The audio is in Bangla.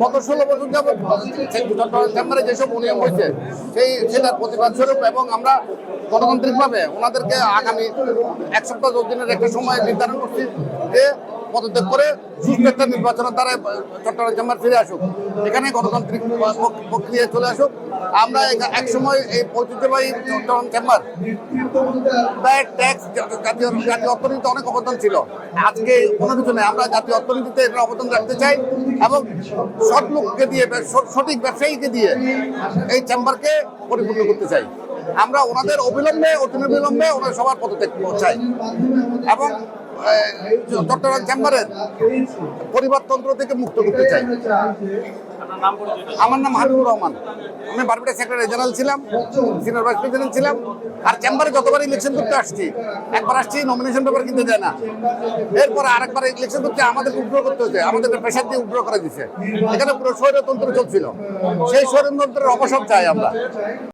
গত ষোলো বছর যাবৎ চট্টগ্রাম চেম্বারে যেসব অনিয়ম হয়েছে, সেই সেটার প্রতিবাদ স্বরূপ এবং আমরা গণতান্ত্রিকভাবে ওনাদেরকে আগামী এক সপ্তাহ দশ দিনের একটা সময় নির্ধারণ করছি যে পদত্যাগ করে সুস্থ একটা নির্বাচনের দ্বারা চট্টগ্রাম চেম্বার ফিরে আসুক। এখানে গণতান্ত্রিক প্রক- প্রক্রিয়া চলে আসুক। আমরা এক- সময় এই ঐতিহ্যবাহী চট্টগ্রাম চেম্বার ব্যয় ট্যাক্স জাতীয় জাতীয় অর্থনীতিতে অনেক অবদান ছিল। আজকে কোনো কিছু নেই। আমরা জাতীয় অর্থনীতিতে এটা অবদান রাখতে চাই এবং সৎ লোককে দিয়ে সঠিক ব্যবসায়ীকে দিয়ে এই চেম্বারকে পরিপূর্ণ করতে চাই। আমরা ওনাদের অবিলম্বে অতি বিলম্বে ওনার সবার পদত্যাগ চাই এবং চট্টগ্রাম চেম্বারের পরিবারতন্ত্র থেকে মুক্ত করতে চাই। আমার নাম হাবিবুর রহমান। আমি বারবিটা সেক্রেটারি জেনারেল ছিলাম, সিনিয়র ভাইস প্রেসিডেন্ট ছিলাম, আর চেম্বারে যতবার ইলেকশন করতে আসছি, একবার আসছি নমিনেশন পেপার কিনতে দেয় না। এরপরে আরেকবার ইলেকশন করতে আমাদের উগ্র করতে হচ্ছে আমাদের প্রেশার দিয়ে উগ্র করে দিচ্ছে এখানে পুরো স্বৈরতন্ত্র চলছিল। সেই স্বৈরতন্ত্রের অবসর চাই আমরা।